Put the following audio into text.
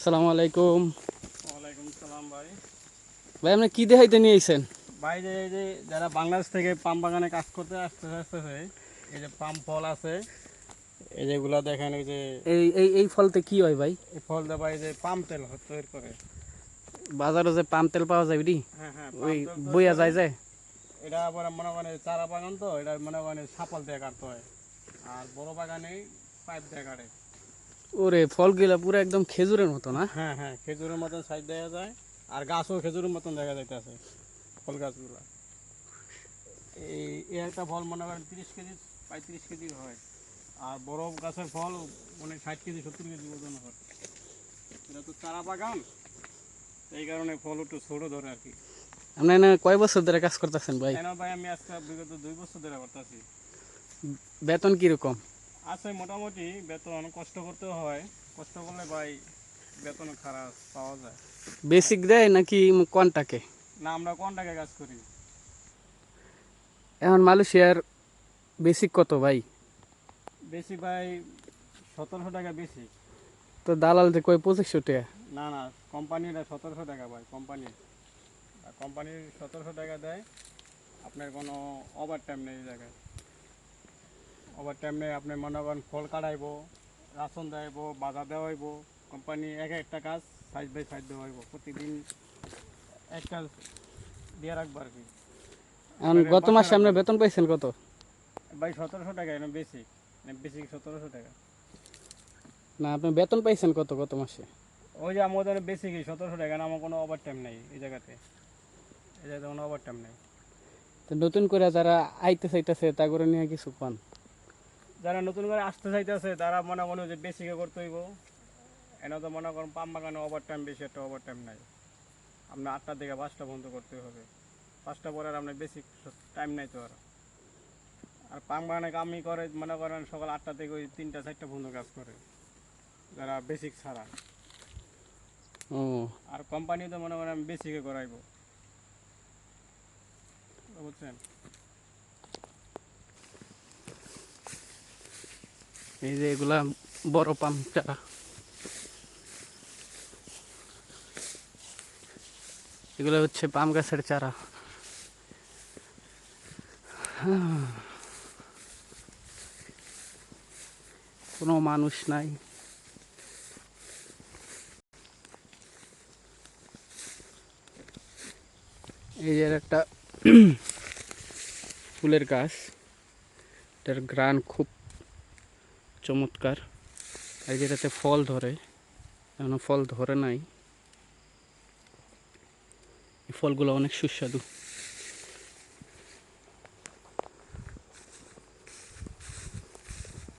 আসসালামু আলাইকুম। ওয়ালাইকুম সালাম ভাই। ভাই আপনি কি দেখাইতে নিয়ে আইছেন? ভাই যে এই যে যারা বাংলাদেশ থেকে পাম বাগানে কাজ করতে আসতে আসতেছে এই যে পাম ফল আছে এই যেগুলো দেখেন এই যে এই এই এই ফলতে কি হয় ভাই? এই ফল দেবা এই যে পাম তেল তৈরি করে। বাজারে যে পাম তেল পাওয়া যায় হ্যাঁ হ্যাঁ ওই বইয়া যায় যায় এটা আবার মনে করেন চারা বাগান তো এটা মনে করেন সাপাল দিয়ে কাটতে হয়। আর বড় বাগানে পাইপ দিয়ে কাটে। ওরে ফলগুলা পুরো একদম খেজুরের মতো না হ্যাঁ হ্যাঁ খেজুরের মতন সাইজ দেখা যায় আর গাছও খেজুরের মতন দেখা যাইতেছে ফল গাছগুলো। এই একটা ফল মনে করেন তিরিশ কেজি পঁয়ত্রিশ কেজি হয় আর বড় গাছের ফল মানে ষাট কেজি সত্তর কেজি ওজন হয়। এটা তো চারা বাগান এই কারণে ফল একটু ছোটো ধরে আর কি। আপনি এনে কয় বছর ধরে কাজ করতেছেন ভাই? কেন ভাই আমি আজকে বিগত দুই বছর ধরে করতেছি। বেতন কীরকম? আছে মোটামুটি বেতন কষ্ট করতে হয়। কষ্ট করলে ভাই বেতন খারাপ পাওয়া যায়। বেসিক দেয় নাকি কনটাকে? না আমরা কোন টাকায় কাজ করি? এখন মালয়েশিয়ার বেসিক কত ভাই? বেশি ভাই সতেরোশো টাকা বেশি তো দালাল যে কয় পঁচিশশো টাকা? না না কোম্পানির সতেরোশো টাকা ভাই কোম্পানির কোম্পানির সতেরোশো টাকা দেয় আপনার কোনো ওভার টাইম নেই জায়গায়। ওভার টাইম নেই আপনি মনে করেন ফল কাটাইব রাশন দেওয়াইব বাধা দেওয়াইব কোম্পানি এক একটা কাজ সাইজ বাই সাইজ দেওয়াইব প্রতিদিন এক কাজ দিয়ে রাখব আর কি। গত মাসে আপনি বেতন পাইছেন কত? ভাই সতেরোশো টাকা এটা বেশি বেশি সতেরোশো টাকা? না আপনি বেতন পাইছেন কত গত মাসে? ওই যে আমাদের বেশি কি সতেরোশো টাকা না আমার কোনো ওভার টাইম নেই এই জায়গাতে। এই জায়গাতে কোনো ওভার টাইম নেই। তো নতুন করে যারা আইতে চাইতেছে তা করে নিয়ে কিছু কন? যারা নতুন করে আসতে চাইতেছে তারা মনে মনে যে বেশি করে করতে হইব। এনে তো মনে করেন পাম বাগানে ওভার টাইম বেশি একটা ওভার টাইম নাই। আপনার আটটা থেকে পাঁচটা বন্ধ করতে হবে। পাঁচটা পরে আর আপনার বেশি টাইম নাই তো আর। আর পাম বাগানে কামি করে মনে করেন সকাল আটটা থেকে ওই তিনটা চারটা বন্ধ কাজ করে। যারা বেসিক ছাড়া। ও। আর কোম্পানি তো মনে করেন বেসিকে করাইব। বুঝছেন? এই যে এগুলা বড় পাম চারা। এগুলো হচ্ছে পাম গাছের চারা। কোনো মানুষ নাই। এই যে একটা ফুলের গাছ। এটার গ্রান খুব চমৎকার। আর যেটাতে ফল ধরে এখনও ফল ধরে নাই। এই ফলগুলো অনেক সুস্বাদু।